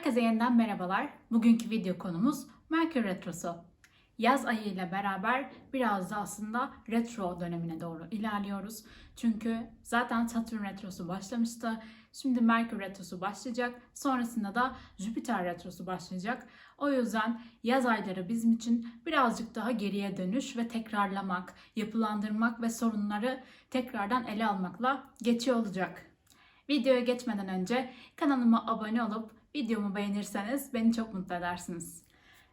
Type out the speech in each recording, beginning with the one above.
Herkese yeniden merhabalar. Bugünkü video konumuz Merkür Retrosu. Yaz ayı ile beraber biraz da aslında retro dönemine doğru ilerliyoruz. Çünkü zaten Satürn Retrosu başlamıştı. Şimdi Merkür Retrosu başlayacak. Sonrasında da Jüpiter Retrosu başlayacak. O yüzden yaz ayları bizim için birazcık daha geriye dönüş ve tekrarlamak, yapılandırmak ve sorunları tekrardan ele almakla geçiyor olacak. Videoya geçmeden önce kanalıma abone olup videomu beğenirseniz beni çok mutlu edersiniz.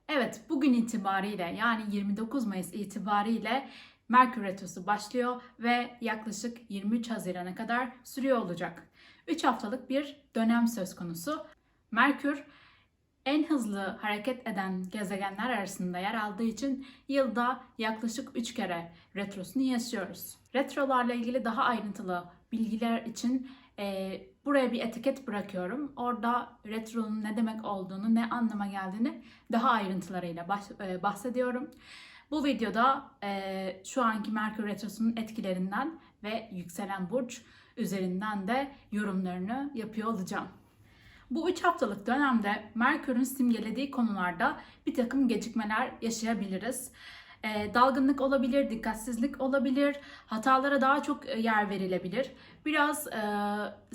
Evet, bugün itibariyle yani 29 Mayıs itibariyle Merkür Retrosu başlıyor ve yaklaşık 23 Haziran'a kadar sürüyor olacak. 3 haftalık bir dönem söz konusu. Merkür en hızlı hareket eden gezegenler arasında yer aldığı için yılda yaklaşık 3 kere retrosunu yaşıyoruz. Retrolarla ilgili daha ayrıntılı bilgiler için e, buraya bir etiket bırakıyorum. Orada retronun ne demek olduğunu, ne anlama geldiğini daha ayrıntılarıyla e, bahsediyorum. Bu videoda e, şu anki Merkür Retrosu'nun etkilerinden ve yükselen burç üzerinden de yorumlarını yapıyor olacağım. Bu 3 haftalık dönemde Merkür'ün simgelediği konularda bir takım gecikmeler yaşayabiliriz. E, dalgınlık olabilir, dikkatsizlik olabilir, hatalara daha çok e, yer verilebilir. Biraz e,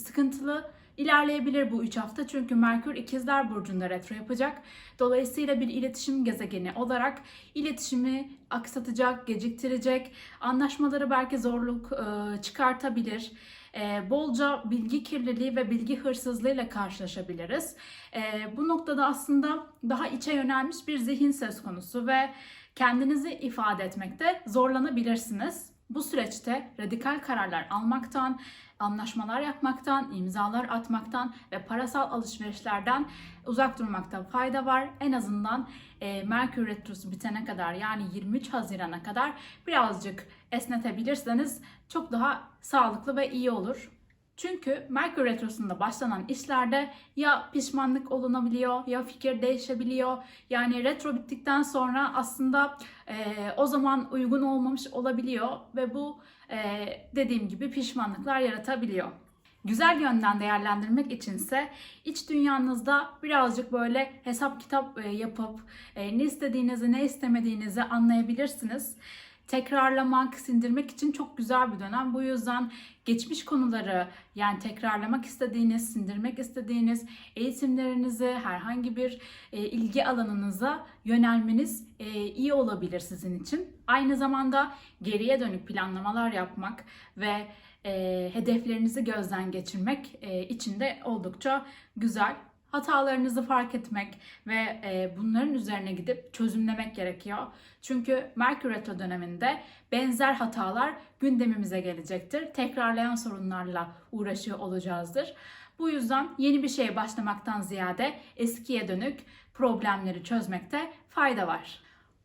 sıkıntılı ilerleyebilir bu 3 hafta çünkü Merkür İkizler Burcu'nda retro yapacak. Dolayısıyla bir iletişim gezegeni olarak iletişimi aksatacak, geciktirecek, anlaşmaları belki zorluk e, çıkartabilir. E, bolca bilgi kirliliği ve bilgi hırsızlığıyla karşılaşabiliriz. E, bu noktada aslında daha içe yönelmiş bir zihin söz konusu ve kendinizi ifade etmekte zorlanabilirsiniz. Bu süreçte radikal kararlar almaktan, anlaşmalar yapmaktan, imzalar atmaktan ve parasal alışverişlerden uzak durmakta fayda var. En azından e, Merkür Retrosu bitene kadar yani 23 Haziran'a kadar birazcık esnetebilirseniz çok daha sağlıklı ve iyi olur. Çünkü Merkür Retrosu'nda başlanan işlerde ya pişmanlık olunabiliyor ya fikir değişebiliyor. Yani retro bittikten sonra aslında e, o zaman uygun olmamış olabiliyor ve bu e, dediğim gibi pişmanlıklar yaratabiliyor. Güzel yönden değerlendirmek içinse iç dünyanızda birazcık böyle hesap kitap e, yapıp e, ne istediğinizi ne istemediğinizi anlayabilirsiniz tekrarlamak, sindirmek için çok güzel bir dönem. Bu yüzden geçmiş konuları yani tekrarlamak istediğiniz, sindirmek istediğiniz eğitimlerinizi, herhangi bir e, ilgi alanınıza yönelmeniz e, iyi olabilir sizin için. Aynı zamanda geriye dönük planlamalar yapmak ve e, hedeflerinizi gözden geçirmek e, için de oldukça güzel hatalarınızı fark etmek ve e, bunların üzerine gidip çözümlemek gerekiyor. Çünkü Merkür Retro döneminde benzer hatalar gündemimize gelecektir. Tekrarlayan sorunlarla uğraşıyor olacağızdır. Bu yüzden yeni bir şeye başlamaktan ziyade eskiye dönük problemleri çözmekte fayda var.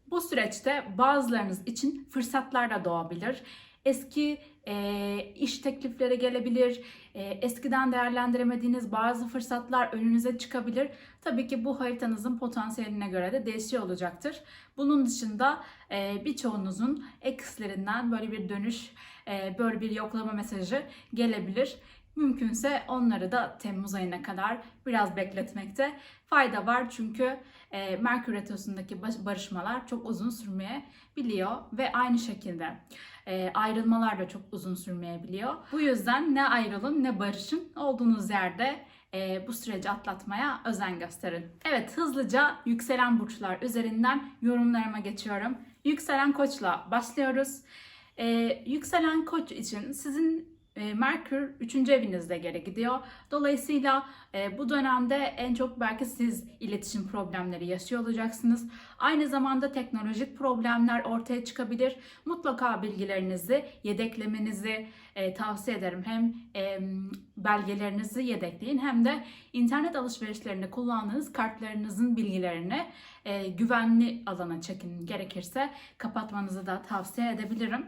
Bu süreçte bazılarınız için fırsatlar da doğabilir. Eski e, iş teklifleri gelebilir, e, eskiden değerlendiremediğiniz bazı fırsatlar önünüze çıkabilir. Tabii ki bu haritanızın potansiyeline göre de değişiyor olacaktır. Bunun dışında e, birçoğunuzun ekslerinden böyle bir dönüş, e, böyle bir yoklama mesajı gelebilir. Mümkünse onları da Temmuz ayına kadar biraz bekletmekte fayda var. Çünkü e, Merkür Retrosu'ndaki barışmalar çok uzun sürmeyebiliyor ve aynı şekilde e, ayrılmalar da çok uzun sürmeyebiliyor. Bu yüzden ne ayrılın ne barışın olduğunuz yerde e, bu süreci atlatmaya özen gösterin. Evet hızlıca yükselen burçlar üzerinden yorumlarıma geçiyorum. Yükselen koçla başlıyoruz. E, yükselen koç için sizin Merkür 3. evinizde geri gidiyor. Dolayısıyla e, bu dönemde en çok belki siz iletişim problemleri yaşıyor olacaksınız. Aynı zamanda teknolojik problemler ortaya çıkabilir. Mutlaka bilgilerinizi yedeklemenizi e, tavsiye ederim. Hem e, belgelerinizi yedekleyin hem de internet alışverişlerinde kullandığınız kartlarınızın bilgilerini e, güvenli alana çekin. Gerekirse kapatmanızı da tavsiye edebilirim.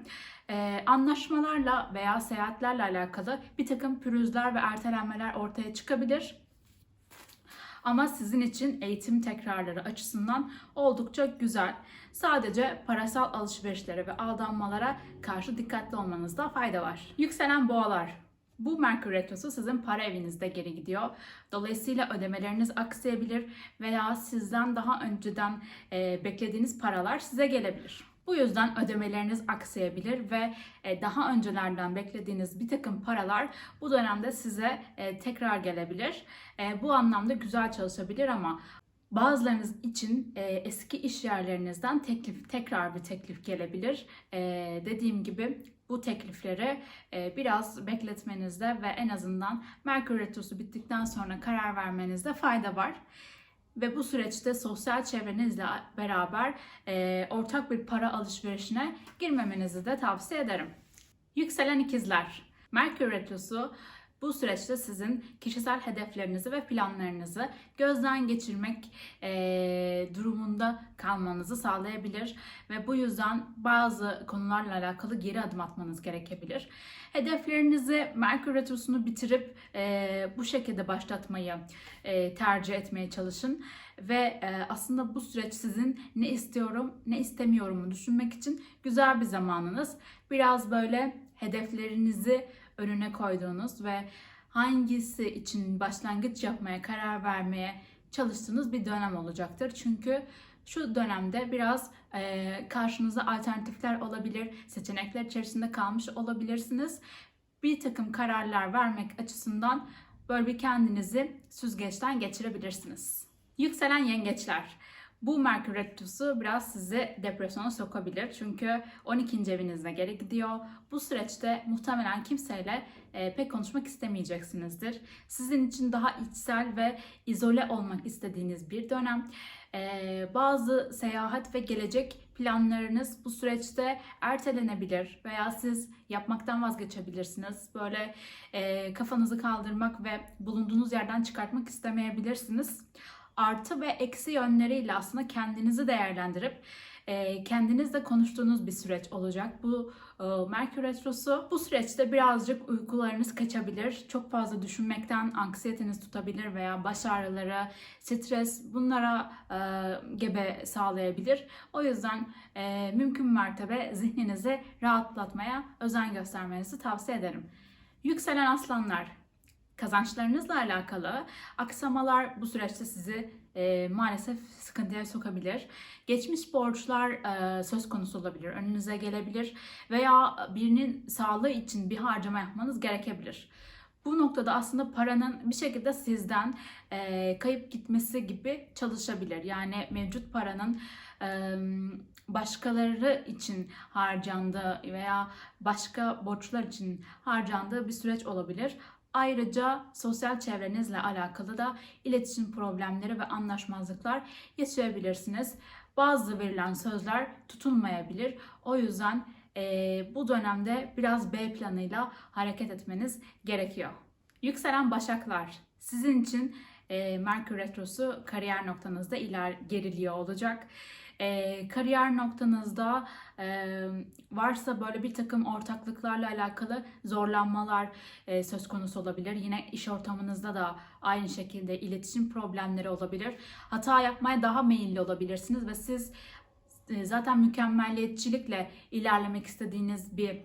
Ee, anlaşmalarla veya seyahatlerle alakalı bir takım pürüzler ve ertelenmeler ortaya çıkabilir. Ama sizin için eğitim tekrarları açısından oldukça güzel. Sadece parasal alışverişlere ve aldanmalara karşı dikkatli olmanızda fayda var. Yükselen boğalar. Bu Merkür Retrosu sizin para evinizde geri gidiyor. Dolayısıyla ödemeleriniz aksayabilir veya sizden daha önceden e, beklediğiniz paralar size gelebilir. Bu yüzden ödemeleriniz aksayabilir ve e, daha öncelerden beklediğiniz bir takım paralar bu dönemde size e, tekrar gelebilir. E, bu anlamda güzel çalışabilir ama Bazılarınız için eski iş yerlerinizden teklif tekrar bir teklif gelebilir. Dediğim gibi bu teklifleri biraz bekletmenizde ve en azından Merkür Retrosu bittikten sonra karar vermenizde fayda var. Ve bu süreçte sosyal çevrenizle beraber e, ortak bir para alışverişine girmemenizi de tavsiye ederim. Yükselen ikizler. Merkür Retrosu bu süreçte sizin kişisel hedeflerinizi ve planlarınızı gözden geçirmek eee, durumunda kalmanızı sağlayabilir ve bu yüzden bazı konularla alakalı geri adım atmanız gerekebilir. Hedeflerinizi Merkür Retrosu'nu bitirip eee, bu şekilde başlatmayı eee, tercih etmeye çalışın ve eee, aslında bu süreç sizin ne istiyorum ne istemiyorumu düşünmek için güzel bir zamanınız. Biraz böyle hedeflerinizi önüne koyduğunuz ve hangisi için başlangıç yapmaya karar vermeye çalıştığınız bir dönem olacaktır. Çünkü şu dönemde biraz e, karşınıza alternatifler olabilir, seçenekler içerisinde kalmış olabilirsiniz. Bir takım kararlar vermek açısından böyle bir kendinizi süzgeçten geçirebilirsiniz. Yükselen yengeçler. Bu Merkür Retrosu biraz sizi depresyona sokabilir. Çünkü 12. evinizde geri gidiyor. Bu süreçte muhtemelen kimseyle e, pek konuşmak istemeyeceksinizdir. Sizin için daha içsel ve izole olmak istediğiniz bir dönem. E, bazı seyahat ve gelecek planlarınız bu süreçte ertelenebilir veya siz yapmaktan vazgeçebilirsiniz. Böyle e, kafanızı kaldırmak ve bulunduğunuz yerden çıkartmak istemeyebilirsiniz artı ve eksi yönleriyle aslında kendinizi değerlendirip e, kendinizle konuştuğunuz bir süreç olacak. Bu e, Merkür Retrosu bu süreçte birazcık uykularınız kaçabilir. Çok fazla düşünmekten anksiyeteniz tutabilir veya baş ağrıları, stres bunlara e, gebe sağlayabilir. O yüzden mümkün mertebe zihninizi rahatlatmaya özen göstermenizi tavsiye ederim. Yükselen aslanlar kazançlarınızla alakalı aksamalar bu süreçte sizi e, maalesef sıkıntıya sokabilir. Geçmiş borçlar e, söz konusu olabilir, önünüze gelebilir veya birinin sağlığı için bir harcama yapmanız gerekebilir. Bu noktada aslında paranın bir şekilde sizden e, kayıp gitmesi gibi çalışabilir. Yani mevcut paranın e, başkaları için harcandığı veya başka borçlar için harcandığı bir süreç olabilir. Ayrıca sosyal çevrenizle alakalı da iletişim problemleri ve anlaşmazlıklar yaşayabilirsiniz. Bazı verilen sözler tutulmayabilir. O yüzden e, bu dönemde biraz B planıyla hareket etmeniz gerekiyor. Yükselen Başaklar, sizin için e, Merkür Retrosu kariyer noktanızda iler geriliyor olacak e, kariyer noktanızda e, varsa böyle bir takım ortaklıklarla alakalı zorlanmalar e, söz konusu olabilir. Yine iş ortamınızda da aynı şekilde iletişim problemleri olabilir. Hata yapmaya daha meyilli olabilirsiniz ve siz zaten mükemmelliyetçilikle ilerlemek istediğiniz bir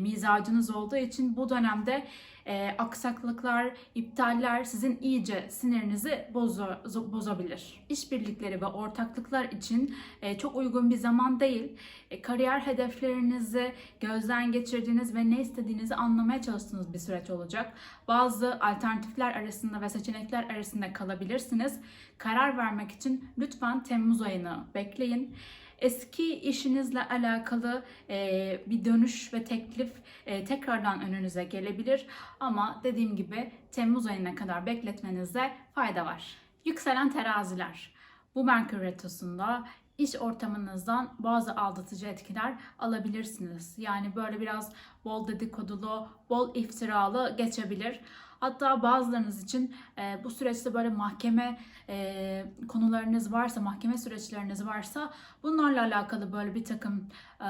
mizacınız olduğu için bu dönemde e, aksaklıklar, iptaller sizin iyice sinirinizi bozu, bozabilir. İşbirlikleri ve ortaklıklar için e, çok uygun bir zaman değil. E, kariyer hedeflerinizi gözden geçirdiğiniz ve ne istediğinizi anlamaya çalıştığınız bir süreç olacak. Bazı alternatifler arasında ve seçenekler arasında kalabilirsiniz. Karar vermek için lütfen Temmuz ayını bekleyin eski işinizle alakalı e, bir dönüş ve teklif e, tekrardan önünüze gelebilir. Ama dediğim gibi Temmuz ayına kadar bekletmenizde fayda var. Yükselen teraziler. Bu Merkür Retrosu'nda iş ortamınızdan bazı aldatıcı etkiler alabilirsiniz. Yani böyle biraz bol dedikodulu, bol iftiralı geçebilir. Hatta bazılarınız için e, bu süreçte böyle mahkeme e, konularınız varsa, mahkeme süreçleriniz varsa bunlarla alakalı böyle bir takım e,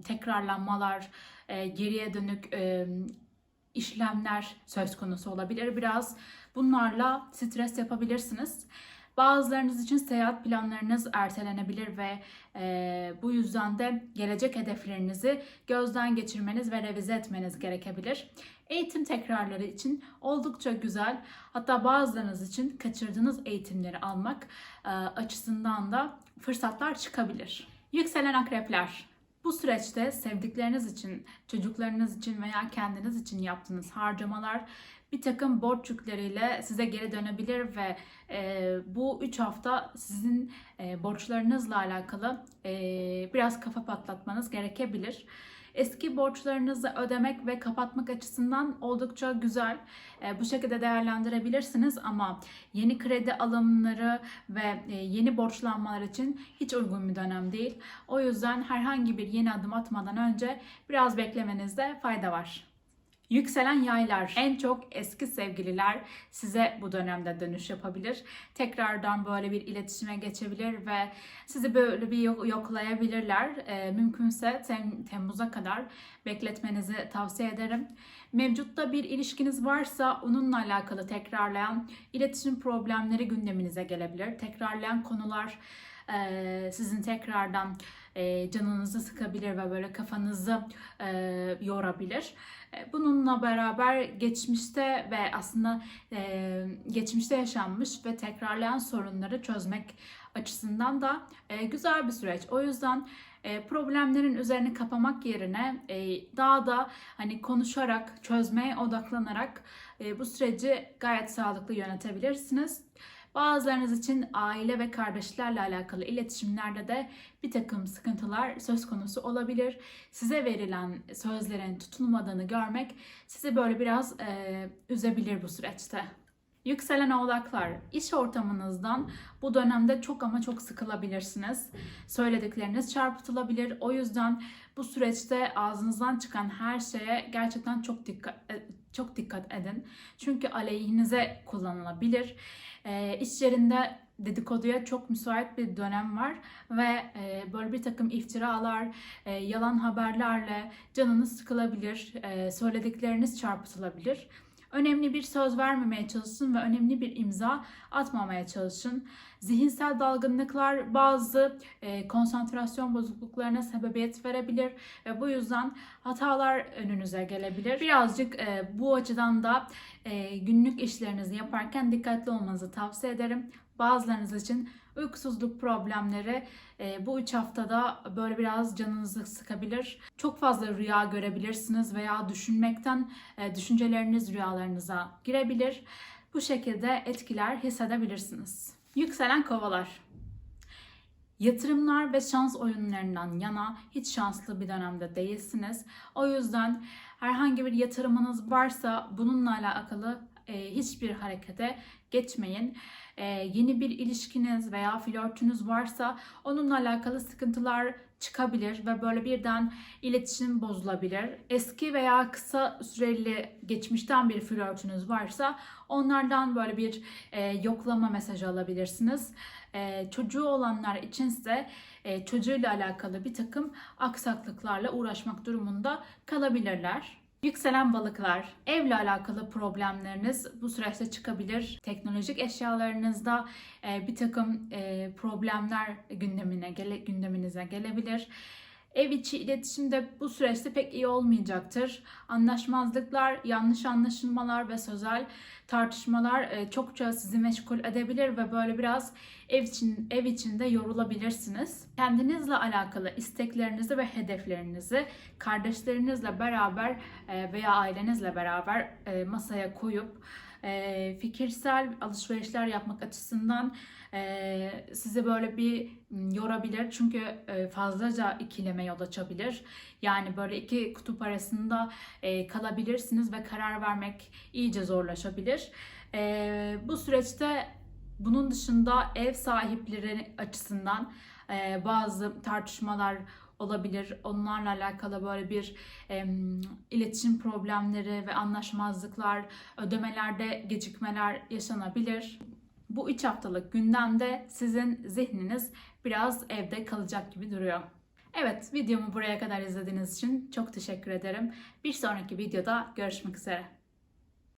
tekrarlanmalar, e, geriye dönük e, işlemler söz konusu olabilir. Biraz bunlarla stres yapabilirsiniz. Bazılarınız için seyahat planlarınız ertelenebilir ve e, bu yüzden de gelecek hedeflerinizi gözden geçirmeniz ve revize etmeniz gerekebilir. Eğitim tekrarları için oldukça güzel. Hatta bazılarınız için kaçırdığınız eğitimleri almak e, açısından da fırsatlar çıkabilir. Yükselen akrepler. Bu süreçte sevdikleriniz için, çocuklarınız için veya kendiniz için yaptığınız harcamalar bir takım borç yükleriyle size geri dönebilir ve e, bu 3 hafta sizin e, borçlarınızla alakalı e, biraz kafa patlatmanız gerekebilir. Eski borçlarınızı ödemek ve kapatmak açısından oldukça güzel. E, bu şekilde değerlendirebilirsiniz ama yeni kredi alımları ve e, yeni borçlanmalar için hiç uygun bir dönem değil. O yüzden herhangi bir yeni adım atmadan önce biraz beklemenizde fayda var. Yükselen yaylar, en çok eski sevgililer size bu dönemde dönüş yapabilir. Tekrardan böyle bir iletişime geçebilir ve sizi böyle bir yok- yoklayabilirler. Ee, mümkünse Tem- Temmuz'a kadar bekletmenizi tavsiye ederim. Mevcutta bir ilişkiniz varsa onunla alakalı tekrarlayan iletişim problemleri gündeminize gelebilir. Tekrarlayan konular e, sizin tekrardan e, canınızı sıkabilir ve böyle kafanızı e, yorabilir. Bununla beraber geçmişte ve aslında geçmişte yaşanmış ve tekrarlayan sorunları çözmek açısından da güzel bir süreç. O yüzden problemlerin üzerini kapamak yerine e, daha da hani konuşarak, çözmeye odaklanarak e, bu süreci gayet sağlıklı yönetebilirsiniz. Bazılarınız için aile ve kardeşlerle alakalı iletişimlerde de bir takım sıkıntılar söz konusu olabilir. Size verilen sözlerin tutulmadığını görmek sizi böyle biraz e, üzebilir bu süreçte. Yükselen oğlaklar, iş ortamınızdan bu dönemde çok ama çok sıkılabilirsiniz. Söyledikleriniz çarpıtılabilir. O yüzden bu süreçte ağzınızdan çıkan her şeye gerçekten çok dikkat e, çok dikkat edin. Çünkü aleyhinize kullanılabilir. E, iş yerinde dedikoduya çok müsait bir dönem var ve e, böyle bir takım iftiralar, e, yalan haberlerle canınız sıkılabilir, e, söyledikleriniz çarpıtılabilir. Önemli bir söz vermemeye çalışın ve önemli bir imza atmamaya çalışın. Zihinsel dalgınlıklar bazı e, konsantrasyon bozukluklarına sebebiyet verebilir ve bu yüzden hatalar önünüze gelebilir. Birazcık e, bu açıdan da e, günlük işlerinizi yaparken dikkatli olmanızı tavsiye ederim. Bazılarınız için uykusuzluk problemleri e, bu 3 haftada böyle biraz canınızı sıkabilir. Çok fazla rüya görebilirsiniz veya düşünmekten e, düşünceleriniz rüyalarınıza girebilir. Bu şekilde etkiler hissedebilirsiniz. Yükselen kovalar. Yatırımlar ve şans oyunlarından yana hiç şanslı bir dönemde değilsiniz. O yüzden herhangi bir yatırımınız varsa bununla alakalı e, hiçbir harekete geçmeyin. E, yeni bir ilişkiniz veya flörtünüz varsa onunla alakalı sıkıntılar çıkabilir ve böyle birden iletişim bozulabilir. Eski veya kısa süreli geçmişten bir flörtünüz varsa onlardan böyle bir e, yoklama mesajı alabilirsiniz. E, çocuğu olanlar içinse e, çocuğuyla alakalı bir takım aksaklıklarla uğraşmak durumunda kalabilirler. Yükselen balıklar, evle alakalı problemleriniz bu süreçte çıkabilir. Teknolojik eşyalarınızda e, bir takım e, problemler gündemine gündeminize gelebilir. Ev içi iletişimde bu süreçte pek iyi olmayacaktır. Anlaşmazlıklar, yanlış anlaşılmalar ve sözel tartışmalar e, çokça sizi meşgul edebilir ve böyle biraz ev için ev içinde yorulabilirsiniz. Kendinizle alakalı isteklerinizi ve hedeflerinizi kardeşlerinizle beraber e, veya ailenizle beraber e, masaya koyup e, fikirsel alışverişler yapmak açısından e, sizi böyle bir yorabilir. Çünkü e, fazlaca ikileme yol açabilir. Yani böyle iki kutup arasında e, kalabilirsiniz ve karar vermek iyice zorlaşabilir. E, bu süreçte bunun dışında ev sahipleri açısından e, bazı tartışmalar olabilir. Onlarla alakalı böyle bir e, iletişim problemleri ve anlaşmazlıklar, ödemelerde gecikmeler yaşanabilir. Bu 3 haftalık gündemde sizin zihniniz biraz evde kalacak gibi duruyor. Evet, videomu buraya kadar izlediğiniz için çok teşekkür ederim. Bir sonraki videoda görüşmek üzere.